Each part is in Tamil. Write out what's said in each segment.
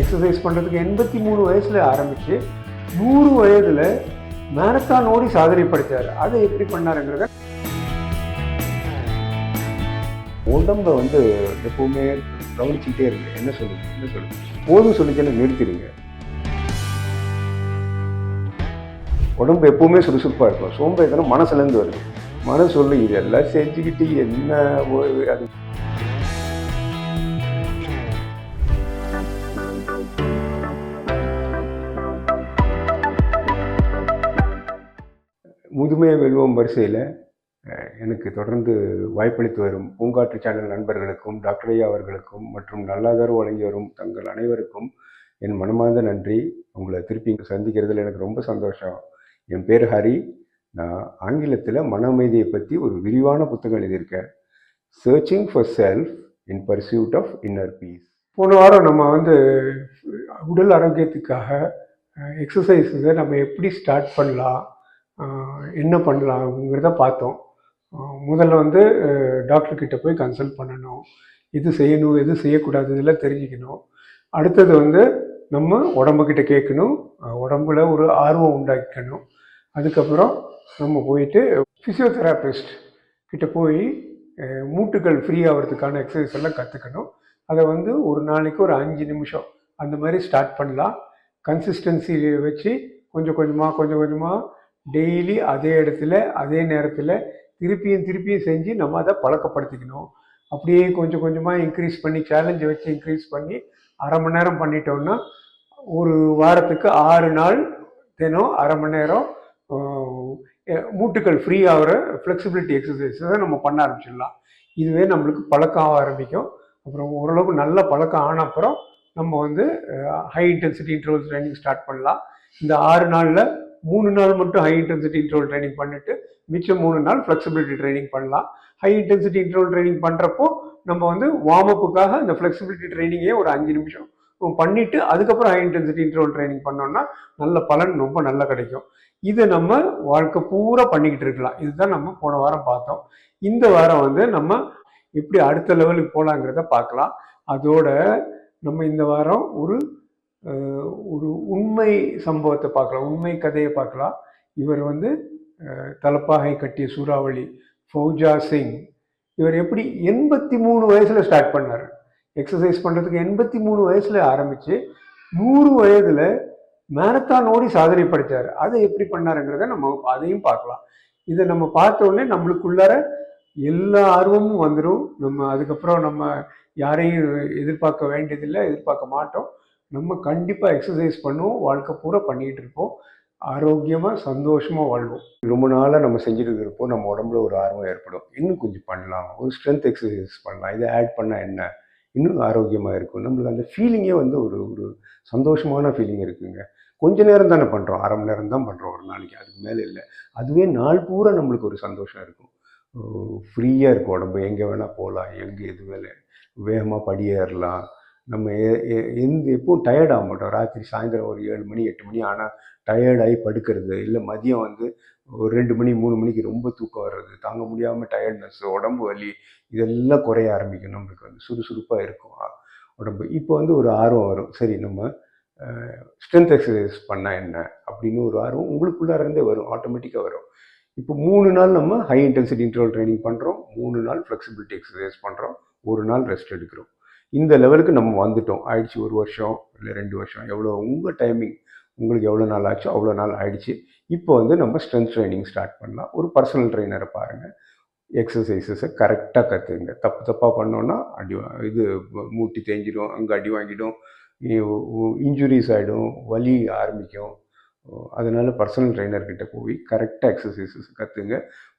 எக்ஸசைஸ் பண்ணுறதுக்கு எண்பத்தி மூணு வயசில் ஆரம்பித்து நூறு வயதில் மேரத்தான் ஓடி சாதனை படித்தார் அதை எப்படி பண்ணாருங்கிறத உடம்ப வந்து எப்பவுமே கவனிச்சுக்கிட்டே இருக்கு என்ன சொல்லுங்க என்ன சொல்லுங்க போதும் சொல்லிச்சுன்னு நிறுத்திடுங்க. உடம்பு எப்பவுமே சுறுசுறுப்பாக இருக்கும். சோம்பேறித்தனம் மனசுலேருந்து வருது. மனசு சொல்லு இதெல்லாம் செஞ்சுக்கிட்டு என்ன அது முதுமையை வெல்வோம் வரிசையில் எனக்கு தொடர்ந்து வாய்ப்பளித்து வரும் பூங்காற்று சேனல் நண்பர்களுக்கும் டாக்டர் ஐயா அவர்களுக்கும் மற்றும் நல்லாதரவு வழங்கி வரும் தங்கள் அனைவருக்கும் என் மனமார்ந்த நன்றி. உங்களை திருப்பி சந்திக்கிறதுல எனக்கு ரொம்ப சந்தோஷம். என் பேர் ஹரி. நான் ஆங்கிலத்தில் மன அமைதியை பற்றி ஒரு விரிவான புத்தகம் எழுதியிருக்கேன். Searching for self in pursuit of inner peace போன வாரம் நம்ம வந்து உடல் ஆரோக்கியத்துக்காக எக்ஸசைஸை நம்ம எப்படி ஸ்டார்ட் பண்ணலாம்? என்ன பண்ணலாம்ங்கிறத பார்த்தோம். முதல்ல வந்து டாக்டர்கிட்ட போய் கன்சல்ட் பண்ணணும். இது செய்யணும் எது செய்யக்கூடாது இதெல்லாம் தெரிஞ்சுக்கணும். அடுத்தது வந்து நம்ம உடம்புக்கிட்ட கேட்கணும். உடம்புல ஒரு ஆர்வம் உண்டாக்கணும் அதுக்கப்புறம் நம்ம போயிட்டு ஃபிசியோதெராபிஸ்ட் கிட்ட போய் மூட்டுகள் ஃப்ரீ ஆகிறதுக்கான எக்ஸசைஸ் எல்லாம் கற்றுக்கணும் அதை வந்து ஒரு நாளைக்கு ஒரு அஞ்சு நிமிஷம் அந்த மாதிரி ஸ்டார்ட் பண்ணலாம். கன்சிஸ்டன்சி வச்சு கொஞ்சம் கொஞ்சமாக கொஞ்சம் கொஞ்சமாக டெய்லி அதே இடத்துல அதே நேரத்தில் திருப்பியும் திருப்பியும் செஞ்சு நம்ம அதை பழக்கப்படுத்திக்கணும். அப்படியே கொஞ்சம் கொஞ்சமாக இன்க்ரீஸ் பண்ணி சேலஞ்சை வச்சு இன்க்ரீஸ் பண்ணி அரை மணி நேரம் பண்ணிட்டோம்னா ஒரு வாரத்துக்கு ஆறு நாள் தினம் அரை மணி நேரம் மூட்டுக்கள் ஃப்ரீ ஆகிற ஃப்ளெக்சிபிலிட்டி எக்ஸசைஸை நம்ம பண்ண ஆரம்பிச்சிடலாம். இதுவே நம்மளுக்கு பழக்கம் ஆக ஆரம்பிக்கும். அப்புறம் ஓரளவுக்கு நல்ல பழக்கம் ஆன அப்புறம் நம்ம வந்து high intensity interval training start பண்ணலாம். இந்த ஆறு நாளில் மூணு நாள் மட்டும் ஹை இன்டென்சிட்டி இன்ட்ரோல் ட்ரைனிங் பண்ணிட்டு மிச்சம் மூணு நாள் ஃப்ளெக்சிபிலிட்டி ட்ரைனிங் பண்ணலாம். ஹை இன்டென்சிட்டி இன்ட்ரோல் ட்ரைனிங் பண்ணுறப்போ நம்ம வந்து வார்ம் அப்புக்காக இந்த ஃப்ளெக்சிபிலிட்டி ட்ரைனிங்கே ஒரு அஞ்சு நிமிஷம் பண்ணிட்டு அதுக்கப்புறம் ஹை இன்டென்சிட்டி இன்ட்ரோல் ட்ரைனிங் பண்ணோம்னா நல்ல பலன் ரொம்ப நல்லா கிடைக்கும். இதை நம்ம வாழ்க்கை பூரா பண்ணிக்கிட்டு இருக்கலாம். இதுதான் நம்ம போன வாரம் பார்த்தோம். இந்த வாரம் வந்து நம்ம எப்படி அடுத்த லெவலுக்கு போகலாங்கிறத பார்க்கலாம். அதோட நம்ம இந்த வாரம் ஒரு ஒரு உண்மை சம்பவத்தை பார்க்கலாம் உண்மை கதையை பார்க்கலாம். இவர் வந்து தலப்பாகை கட்டிய சூறாவளி ஃபௌஜா சிங் இவர் எப்படி எண்பத்தி மூணு வயசில் ஸ்டார்ட் பண்ணார். எக்ஸசைஸ் பண்ணுறதுக்கு எண்பத்தி மூணு வயசில் ஆரம்பித்து நூறு வயதில் மேரத்தான் ஓடி சாதனை படைத்தார் அதை எப்படி பண்ணாருங்கிறத நம்ம அதையும் பார்க்கலாம். இதை நம்ம பார்த்த உடனே நம்மளுக்குள்ளார எல்லா ஆர்வமும் வந்துடும் நம்ம அதுக்கப்புறம் நம்ம யாரையும் எதிர்பார்க்க வேண்டியதில்லை எதிர்பார்க்க மாட்டோம். நம்ம கண்டிப்பாக எக்ஸசைஸ் பண்ணுவோம். வாழ்க்கை பூரா பண்ணிகிட்டு இருப்போம். ஆரோக்கியமாக சந்தோஷமாக வாழ்வோம். ரொம்ப நாளாக நம்ம செஞ்சுட்டு இருப்போம் நம்ம உடம்புல ஒரு ஆர்வம் ஏற்படும். இன்னும் கொஞ்சம் பண்ணலாம். ஒரு ஸ்ட்ரென்த் எக்ஸசைஸ் பண்ணலாம். இதை ஆட் பண்ணால் என்ன? இன்னும் ஆரோக்கியமாக இருக்கும். நம்மளுக்கு அந்த ஃபீலிங்கே வந்து ஒரு ஒரு சந்தோஷமான ஃபீலிங் இருக்குங்க. கொஞ்ச நேரம் தானே பண்ணுறோம் அரை மணி நேரம் தான் பண்ணுறோம் ஒரு நாளைக்கு. அதுக்கு மேலே இல்லை. அதுவே நாள் பூரா நம்மளுக்கு ஒரு சந்தோஷம் இருக்கும். ஃப்ரீயாக இருக்கும் உடம்பு. எங்கே வேணால் போகலாம் எங்கே எது வேலை. வேகமாக படியேறலாம். நம்ம எந்த எப்பவும் டயர்ட் ஆக மாட்டோம். ராத்திரி சாயந்தரம் ஒரு ஏழு மணி எட்டு மணி ஆனால் டயர்டாகி படுக்கிறது இல்லை மதியம் வந்து ஒரு ரெண்டு மணி மூணு மணிக்கு ரொம்ப தூக்கம் வர்றது தாங்க முடியாமல் டயர்ட்னஸ் உடம்பு வலி இதெல்லாம் குறைய ஆரம்பிக்கும் நம்மளுக்கு வந்து சுறுசுறுப்பாக இருக்கும். உடம்பு. இப்போ வந்து ஒரு ஆர்வம் வரும். சரி நம்ம ஸ்ட்ரென்த் எக்ஸசைஸ் பண்ணால் என்ன? அப்படின்னு ஒரு ஆர்வம் உங்களுக்குள்ளார இருந்தே வரும். ஆட்டோமேட்டிக்காக வரும். இப்போ மூணு நாள் நம்ம ஹை இன்டென்சிட்டி இன்டர்வல் ட்ரைனிங் பண்ணுறோம் மூணு நாள் ஃப்ளெக்சிபிலிட்டி எக்ஸசைஸ் பண்ணுறோம் ஒரு நாள் ரெஸ்ட் எடுக்கிறோம். இந்த லெவலுக்கு நம்ம வந்துட்டோம். ஆயிடுச்சு ஒரு வருஷம் இல்லை ரெண்டு வருஷம். எவ்வளோ உங்கள் டைமிங் உங்களுக்கு எவ்வளோ நாள் ஆச்சோ? அவ்வளோ நாள் ஆயிடுச்சு. இப்போ வந்து நம்ம ஸ்ட்ரென்த் ட்ரைனிங் ஸ்டார்ட் பண்ணலாம். ஒரு பர்சனல் ட்ரைனரை பாருங்கள் எக்ஸசைசஸை கரெக்டாக கற்றுங்க தப்பு தப்பாக பண்ணோன்னா அடி இது மூட்டி தேஞ்சிடும் அங்கே அடி வாங்கிடும் இன்ஜுரிஸ் ஆகிடும் வலி ஆரம்பிக்கும். அதனால் பர்சனல் ட்ரைனர்கிட்ட போய் கரெக்டாக எக்ஸசைசஸ் கற்றுங்க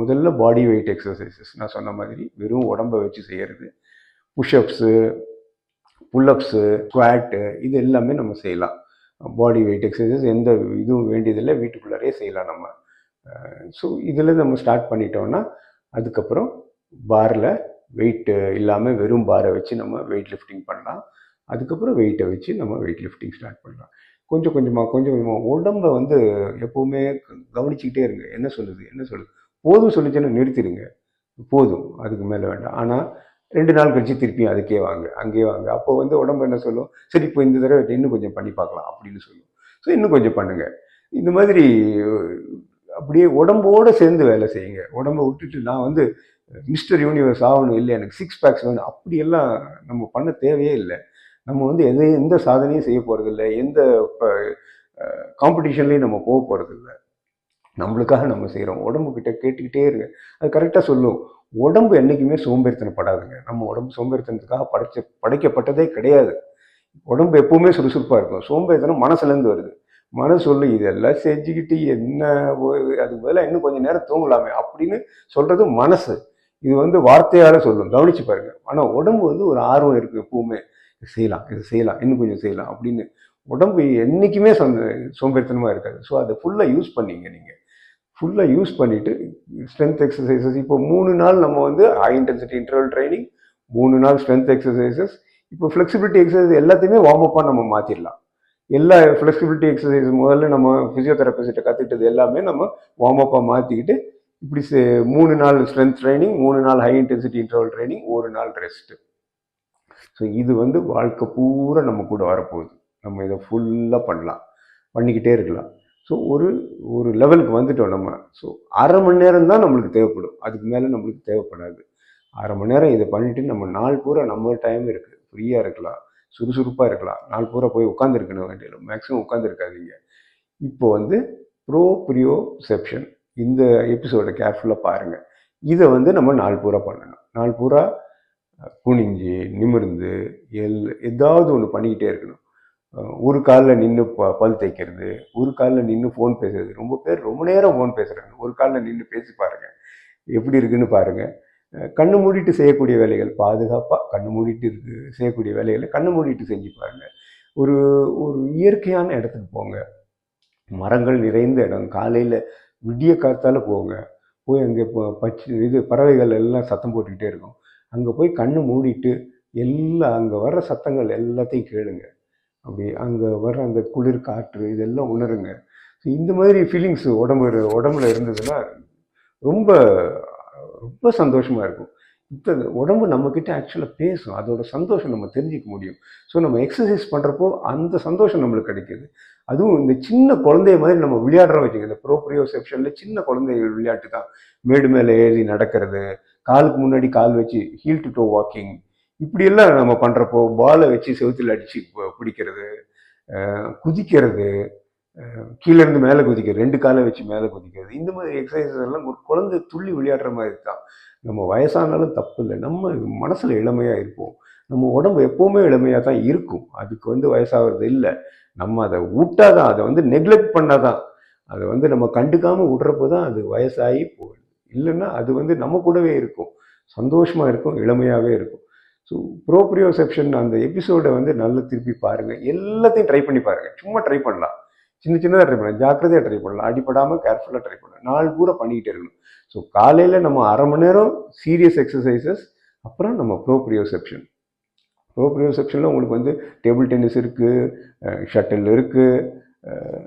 முதல்ல பாடி வெயிட் எக்ஸசைசஸ் நான் சொன்ன மாதிரி வெறும் உடம்பை வச்சு செய்கிறது புஷ்அப்ஸு புல்லப்ஸு ஸ்குவாட்டு இது எல்லாமே நம்ம செய்யலாம். பாடி வெயிட் எக்ஸசைசஸ் எந்த இதுவும் வேண்டியதில்லை வீட்டுக்குள்ளாரே செய்யலாம் நம்ம. ஸோ இதில் நம்ம ஸ்டார்ட் பண்ணிட்டோம்னா அதுக்கப்புறம் பாரில் வெயிட்டு இல்லாமல் வெறும் பாரை வச்சு நம்ம வெயிட் லிஃப்டிங் பண்ணலாம். அதுக்கப்புறம் வெயிட்டை வச்சு நம்ம வெயிட் லிஃப்டிங் ஸ்டார்ட் பண்ணலாம். கொஞ்சம் கொஞ்சமாக கொஞ்சம் கொஞ்சமாக உடம்பை வந்து எப்போவுமே கவனிச்சுக்கிட்டே இருங்க. என்ன சொல்லுது என்ன சொல்லுது? போதும் சொல்லிச்சுன்னா நிறுத்திடுங்க. போதும் அதுக்கு மேலே வேண்டாம். ஆனால் ரெண்டு நாள் கழிச்சு திருப்பி அதுக்கே வாங்க அங்கேயே வாங்க. அப்போ வந்து உடம்பு என்ன சொல்லும்? சரி இப்போ இந்த தடவை இன்னும் கொஞ்சம் பண்ணி பார்க்கலாம் அப்படின்னு சொல்லும். ஸோ இன்னும் கொஞ்சம் பண்ணுங்கள் இந்த மாதிரி அப்படியே உடம்போடு சேர்ந்து வேலை செய்யுங்க. உடம்பை விட்டுட்டு நான் வந்து மிஸ்டர் யூனிவர்ஸ் ஆகணும் இல்லை எனக்கு சிக்ஸ் பேக்ஸ் வேணும் அப்படியெல்லாம் நம்ம பண்ண தேவையே இல்லை. நம்ம வந்து எதை எந்த சாதனையும் செய்ய போகிறதில்ல எந்த இப்போ காம்படிஷன்லேயும் நம்ம போக போகிறதில்ல நம்மளுக்காக நம்ம செய்கிறோம் உடம்புக்கிட்ட கேட்டுக்கிட்டே இருங்க. அது கரெக்டாக சொல்லும். உடம்பு என்றைக்குமே சோம்பேறித்தனப்படாதுங்க. நம்ம உடம்பு சோம்பேறித்தனத்துக்காக படைச்ச படைக்கப்பட்டதே கிடையாது. உடம்பு எப்பவுமே சுறுசுறுப்பாக இருக்கும். சோம்பேறித்தனம் மனசுலேருந்து வருது. மனசு சொல்லு இதெல்லாம் செஞ்சுக்கிட்டு என்ன அதுக்கு பதிலாக இன்னும் கொஞ்சம் நேரம் தூங்கலாமே அப்படின்னு சொல்கிறது மனசு. இது வந்து வார்த்தையால் சொல்லும். கவனிச்சு பாருங்க. ஆனால் உடம்பு வந்து ஒரு ஆர்வம் இருக்குது எப்பவுமே. செய்யலாம் இது செய்யலாம் இன்னும் கொஞ்சம் செய்யலாம் அப்படின்னு. உடம்பு என்றைக்குமே சந்த சோம்பேறித்தனமாக இருக்காது. ஸோ அதை ஃபுல்லாக யூஸ் பண்ணீங்க நீங்கள் ஃபுல்லாக யூஸ் பண்ணிவிட்டு ஸ்ட்ரென்த் எக்ஸசைசஸ் இப்போ மூணு நாள் நம்ம வந்து ஹை இன்டென்சிட்டி இன்டர்வல் ட்ரைனிங் மூணு நாள் ஸ்ட்ரென்த் எக்ஸசைசஸ் இப்போ ஃப்ளெக்சிபிலிட்டி எக்ஸசைஸ் எல்லாத்தையுமே வார்ம் அப்பாக நம்ம மாற்றிடலாம் எல்லா ஃப்ளெக்சிபிலிட்டி எக்ஸசைஸ் முதல்ல நம்ம ஃபிசியோதெரபிஸ்ட்டை கற்றுக்கிட்டது எல்லாமே நம்ம வார்ம் அப்பாக மாற்றிக்கிட்டு இப்படி செ- மூணு நாள் ஸ்ட்ரென்த் ட்ரைனிங் மூணு நாள் ஹை இன்டென்சிட்டி இன்டர்வல் ட்ரைனிங் ஒரு நாள் ரெஸ்ட்டு ஸோ இது வந்து வாழ்க்கை பூரா நம்ம கூட வரப்போகுது. நம்ம இதை ஃபுல்லாக பண்ணலாம். பண்ணிக்கிட்டே இருக்கலாம். ஸோ ஒரு ஒரு லெவலுக்கு வந்துட்டோம் நம்ம. ஸோ அரை மணி நேரம் தான் நம்மளுக்கு தேவைப்படும். அதுக்கு மேலே நம்மளுக்கு தேவைப்படாது. அரை மணி நேரம் இதை பண்ணிட்டு நம்ம நாள் பூரா நம்ம டைம் இருக்குது ஃப்ரீயாக இருக்கலாம். சுறுசுறுப்பாக இருக்கலாம். நாள் பூரா போய் உட்காந்துருக்கணும் வேண்டியது மேக்ஸிமம் உட்காந்துருக்காதீங்க இப்போ வந்து ப்ரோ செப்ஷன் இந்த எபிசோடை கேர்ஃபுல்லாக பாருங்கள் இதை வந்து நம்ம நாள் பூரா பண்ணணும். நாள் பூரா குனிஞ்சு நிமிர்ந்து எல் ஏதாவது ஒன்று பண்ணிக்கிட்டே இருக்கணும். ஒரு காலில் நின்று ப பல் தைக்கிறது ஒரு காலில் நின்று ஃபோன் பேசுறது. ரொம்ப பேர் ரொம்ப நேரம் ஃபோன் பேசுகிறாங்க ஒரு காலில் நின்று பேசி பாருங்கள் எப்படி இருக்குன்னு பாருங்கள் கண்ணு மூடிட்டு செய்யக்கூடிய வேலைகள் பாதுகாப்பாக கண்ணு மூடிட்டு இருக்கு செய்யக்கூடிய வேலைகளை கண்ணு மூடிட்டு செஞ்சு பாருங்கள் ஒரு ஒரு இயற்கையான இடத்துக்கு போங்க. மரங்கள் நிறைந்த இடம் காலையில் விடிய காத்தால் போங்க. போய் அங்கே இப்போ பச்சை இது பறவைகள் எல்லாம் சத்தம் போட்டுக்கிட்டே இருக்கும். அங்கே போய் கண்ணு மூடிட்டு எல்லாம் அங்கே வர்ற சத்தங்கள் எல்லாத்தையும் கேளுங்கள் அப்படி அங்கே வர்ற அந்த குளிர் காற்று இதெல்லாம் உணருங்க. ஸோ இந்த மாதிரி ஃபீலிங்ஸ் உடம்பு உடம்புல இருந்ததுன்னா ரொம்ப ரொம்ப சந்தோஷமாக இருக்கும். இப்போ உடம்பு நம்மக்கிட்ட ஆக்சுவலாக பேசும். அதோட சந்தோஷம் நம்ம தெரிஞ்சிக்க முடியும். ஸோ நம்ம எக்ஸசைஸ் பண்ணுறப்போ அந்த சந்தோஷம் நம்மளுக்கு கிடைக்கிது. அதுவும் இந்த சின்ன குழந்தைய மாதிரி நம்ம விளையாடுறோம் வச்சுக்கோங்க. இந்த ப்ரோப்ரியோ செப்ஷனில் சின்ன குழந்தைகள் விளையாட்டு தான். மேடு மேலே ஏறி நடக்கிறது. காலுக்கு முன்னாடி கால் வச்சு ஹீல் டு டோ வாக்கிங் இப்படியெல்லாம் நம்ம பண்ணுறப்போ பாலை வச்சு செவுத்தில் அடித்து பிடிக்கிறது குதிக்கிறது கீழேருந்து இருந்து மேலே குதிக்கிறது ரெண்டு காலை வச்சு மேலே குதிக்கிறது இந்த மாதிரி எக்ஸசைஸ் எல்லாம் ஒரு குழந்தை துள்ளி விளையாடுற மாதிரி தான். நம்ம வயசானாலும் தப்பு இல்லை. நம்ம மனசில் இளமையாக இருப்போம். நம்ம உடம்பு எப்போவுமே இளமையாக தான் இருக்கும். அதுக்கு வந்து வயசாகிறது இல்லை. நம்ம அதை விட்டாதான் அதை வந்து நெக்லெக்ட் பண்ணாதான் அதை வந்து நம்ம கண்டுக்காமல் விடுறப்போ தான் அது வயசாகி போகுது. இல்லைன்னா அது வந்து நம்ம கூடவே இருக்கும். சந்தோஷமாக இருக்கும் இளமையாகவே இருக்கும். ஸோ ப்ரோப்ரியோசெப்ஷன் அந்த எபிசோடை வந்து நல்லா திருப்பி பாருங்கள் எல்லாத்தையும் ட்ரை பண்ணி பாருங்கள் சும்மா ட்ரை பண்ணலாம். சின்ன சின்னதாக ட்ரை பண்ணலாம். ஜாக்கிரதையாக ட்ரை பண்ணலாம். அடிப்படாமல் கேர்ஃபுல்லாக ட்ரை பண்ணலாம். நாள் பூரா பண்ணிக்கிட்டே இருக்கணும். ஸோ காலையில் நம்ம அரை மணி நேரம் சீரியஸ் எக்ஸசைசஸ் அப்புறம் நம்ம ப்ரோப்ரியோசெப்ஷன் ப்ரோப்ரியோசெப்ஷனில் உங்களுக்கு வந்து டேபிள் டென்னிஸ் இருக்குது ஷட்டில் இருக்குது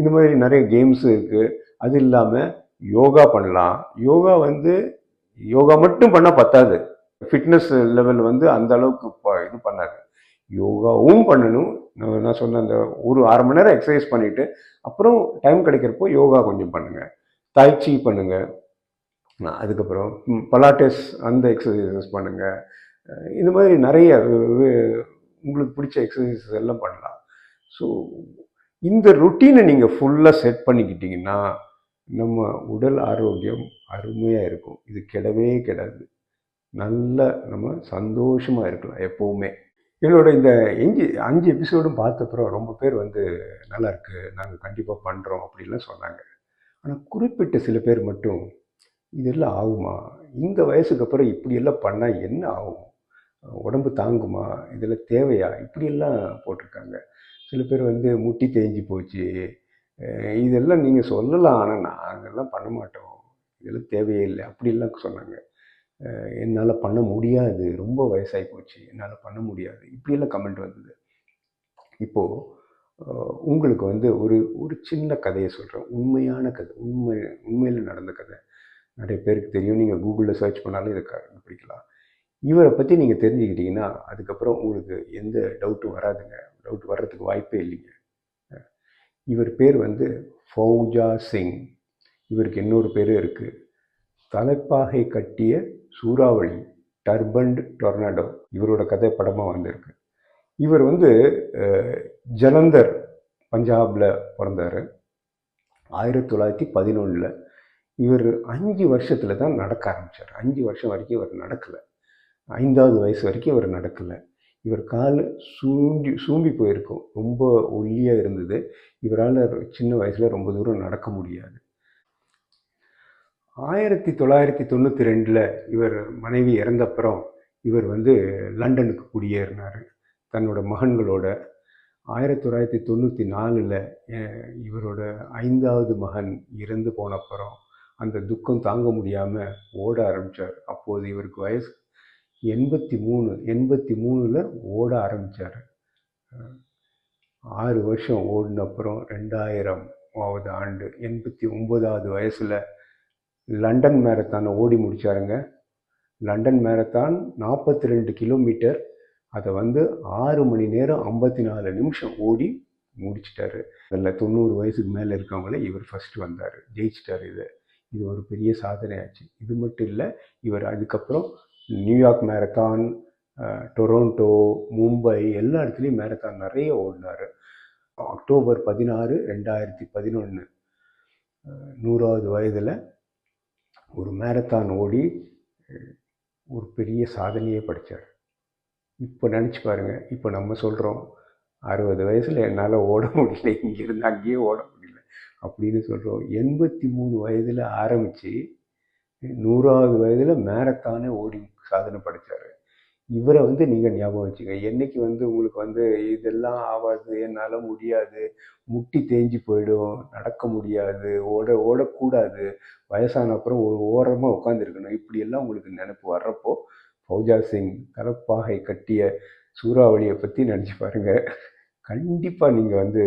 இந்த மாதிரி நிறைய கேம்ஸ் இருக்குது அது இல்லாமல் யோகா பண்ணலாம். யோகா வந்து யோகா மட்டும் பண்ணால் பத்தாது. ஃபிட்னஸ் லெவல் வந்து அந்த அளவுக்கு ப- இது பண்ணாது யோகாவும் பண்ணணும். நான் நான் சொன்ன அந்த ஒரு அரை மணி நேரம் எக்ஸசைஸ் பண்ணிவிட்டு அப்புறம் டைம் கிடைக்கிறப்போ யோகா கொஞ்சம் பண்ணுங்கள் தாய்ச்சி பண்ணுங்கள் அதுக்கப்புறம் ம், பலாட்டஸ் அந்த எக்ஸசைசஸ் பண்ணுங்கள் இந்த மாதிரி நிறைய உங்களுக்கு பிடிச்ச எக்ஸசைசஸ் எல்லாம் பண்ணலாம். ஸோ இந்த ருட்டீனை நீங்கள் ஃபுல்லாக செட் பண்ணிக்கிட்டீங்கன்னா நம்ம உடல் ஆரோக்கியம் அருமையாக இருக்கும். இது கெடவே கிடாது. நல்ல நம்ம சந்தோஷமாக இருக்கலாம் எப்போவுமே. என்னோட இந்த எஞ்சி அஞ்சு எபிசோடும் பார்த்தப்புறம் ரொம்ப பேர் வந்து நல்லா இருக்குது நாங்கள் கண்டிப்பாக பண்ணுறோம் அப்படின்லாம் சொன்னாங்க. ஆனால் குறிப்பிட்ட சில பேர் மட்டும் இதெல்லாம் ஆகுமா? இந்த வயசுக்கு அப்புறம் இப்படியெல்லாம் பண்ணால் என்ன ஆகும்? உடம்பு தாங்குமா? இதெல்லாம் தேவையா? இப்படியெல்லாம் போட்டிருக்காங்க. சில பேர் வந்து முட்டி தேஞ்சு போச்சு. இதெல்லாம் நீங்கள் சொல்லலாம் ஆனால் நாங்கள்லாம் பண்ண மாட்டோம். இதெல்லாம் தேவையே இல்லை அப்படிலாம் சொன்னாங்க. என்னால் பண்ண முடியாது. ரொம்ப வயசாகி போச்சு. என்னால் பண்ண முடியாது. இப்படியெல்லாம் கமெண்ட் வந்தது. இப்போது உங்களுக்கு வந்து ஒரு ஒரு சின்ன கதையை சொல்கிறேன் உண்மையான கதை. உண்மை உண்மையில் நடந்த கதை. நிறைய பேருக்கு தெரியும். நீங்கள் கூகுளில் சர்ச் பண்ணாலும் இதை கண்டுபிடிக்கலாம் இவரை பற்றி நீங்கள் தெரிஞ்சுக்கிட்டீங்கன்னா அதுக்கப்புறம் உங்களுக்கு எந்த டவுட்டும் வராதுங்க. டவுட் வர்றதுக்கு வாய்ப்பே இல்லைங்க. இவர் பேர் வந்து ஃபௌஜா சிங். இவருக்கு இன்னொரு பேர் இருக்குது தலைப்பாகை கட்டிய சூறாவளி டர்பண்ட் டொர்னாடோ இவரோட கதை படமாக வந்திருக்கு. இவர் வந்து ஜலந்தர் பஞ்சாபில் பிறந்தார். ஆயிரத்தி தொள்ளாயிரத்தி பதினொன்றில் இவர் அஞ்சு வருஷத்தில் தான் நடக்க ஆரம்பித்தார் அஞ்சு வருஷம் வரைக்கும் இவர் நடக்கலை. ஐந்தாவது வயசு வரைக்கும் இவர் நடக்கலை. இவர் கால் சூண்டி சூம்பி போயிருக்கும். ரொம்ப ஒல்லியாக இருந்தது. இவரால் சின்ன வயசில் ரொம்ப தூரம் நடக்க முடியாது. ஆயிரத்தி தொள்ளாயிரத்தி தொண்ணூற்றி ரெண்டில் இவர் மனைவி இறந்தப்புறம் இவர் வந்து லண்டனுக்கு குடியேறினார். தன்னோட மகன்களோட. ஆயிரத்தி தொள்ளாயிரத்தி தொண்ணூற்றி நாலில் இவரோட ஐந்தாவது மகன் இறந்து போனப்புறம் அந்த துக்கம் தாங்க முடியாமல் ஓட ஆரம்பித்தார் அப்போது இவருக்கு வயசு எண்பத்தி மூணு எண்பத்தி மூணில் ஓட ஆரம்பித்தார் ஆறு வருஷம் ஓடின அப்புறம் ரெண்டாயிரமாவது ஆண்டு எண்பத்தி ஒம்போதாவது வயசில் லண்டன் மேரத்தானை ஓடி முடித்தாருங்க லண்டன் மேரத்தான் நாற்பத்தி ரெண்டு கிலோமீட்டர். அதை வந்து ஆறு மணி நேரம் ஐம்பத்தி நாலு நிமிஷம் ஓடி முடிச்சிட்டாரு. அதில் தொண்ணூறு வயசுக்கு மேலே இருக்கவங்கள இவர் ஃபஸ்ட்டு வந்தார். ஜெயிச்சிட்டார் இதை. இது ஒரு பெரிய சாதனையாச்சு. இது மட்டும் இல்லை இவர் அதுக்கப்புறம் நியூயார்க் மேரத்தான் டொரோண்டோ மும்பை எல்லா இடத்துலையும் மேரத்தான் நிறைய ஓடினார். அக்டோபர் பதினாறு ரெண்டாயிரத்தி பதினொன்று நூறாவது வயதில் ஒரு மேரத்தான் ஓடி ஒரு பெரிய சாதனையே படித்தார் இப்போ நினச்சி பாருங்க இப்போ நம்ம சொல்கிறோம் அறுபது வயசில் என்னால் ஓட முடியல இங்கேருந்து அங்கேயே ஓட முடியல அப்படின்னு சொல்கிறோம் எண்பத்தி மூணு வயதில் ஆரம்பித்து நூறாவது வயதில் மேரத்தானே ஓடி சாதனை படைச்சார். இவரை வந்து நீங்கள் ஞாபகம் வச்சுங்க என்னைக்கு வந்து உங்களுக்கு வந்து இதெல்லாம் ஆகாது என்னால் முடியாது முட்டி தேஞ்சு போயிடும் நடக்க முடியாது ஓட ஓடக்கூடாது வயசான அப்புறம் ஒரு ஓரமாக உட்காந்துருக்கணும் இப்படியெல்லாம் உங்களுக்கு நினப்பு வர்றப்போ ஃபௌஜா சிங் கலப்பாகை கட்டிய சூறாவளியை பற்றி நினச்சி பாருங்கள் கண்டிப்பாக நீங்கள் வந்து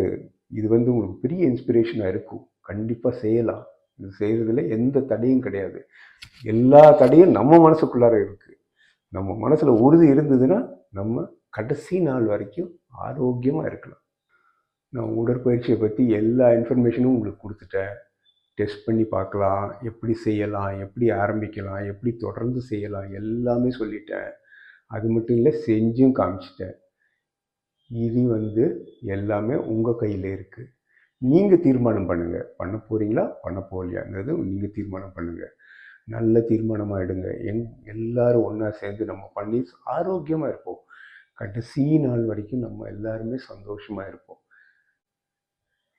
இது வந்து உங்களுக்கு பெரிய இன்ஸ்பிரேஷனாக இருக்கும். கண்டிப்பாக செய்யலாம். இது செய்கிறதுல எந்த தடையும் கிடையாது. எல்லா தடையும் நம்ம மனசுக்குள்ளார இருக்குது நம்ம மனசில் உறுதி இருந்ததுன்னா நம்ம கடைசி நாள் வரைக்கும் ஆரோக்கியமாக இருக்கலாம். நான் உடற்பயிற்சியை பற்றி எல்லா இன்ஃபர்மேஷனும் உங்களுக்கு கொடுத்துட்டேன். டெஸ்ட் பண்ணி பார்க்கலாம். எப்படி செய்யலாம்? எப்படி ஆரம்பிக்கலாம்? எப்படி தொடர்ந்து செய்யலாம்? எல்லாமே சொல்லிட்டேன். அது மட்டும் இல்லை செஞ்சும் காமிச்சிட்டேன். இது வந்து எல்லாமே உங்கள் கையில் இருக்குது நீங்கள் தீர்மானம் பண்ணுங்கள் பண்ண போகிறீங்களா பண்ண போகலையாங்கிறது நீங்கள் தீர்மானம் பண்ணுங்கள் நல்ல தீர்மானமாக எடுங்க எங் எல்லாரும் ஒன்றா சேர்ந்து நம்ம பண்ணி ஆரோக்கியமாக இருப்போம். கடைசி நாள் வரைக்கும் நம்ம எல்லாருமே சந்தோஷமாக இருப்போம்.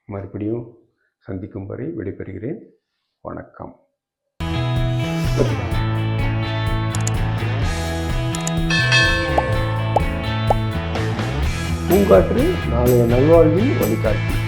மறுபடியும் சந்திக்கும் வரை விடைபெறுகிறேன். வணக்கம். பூங்காற்று நாளைய நல்வாழ்வில் வழிகாட்டி.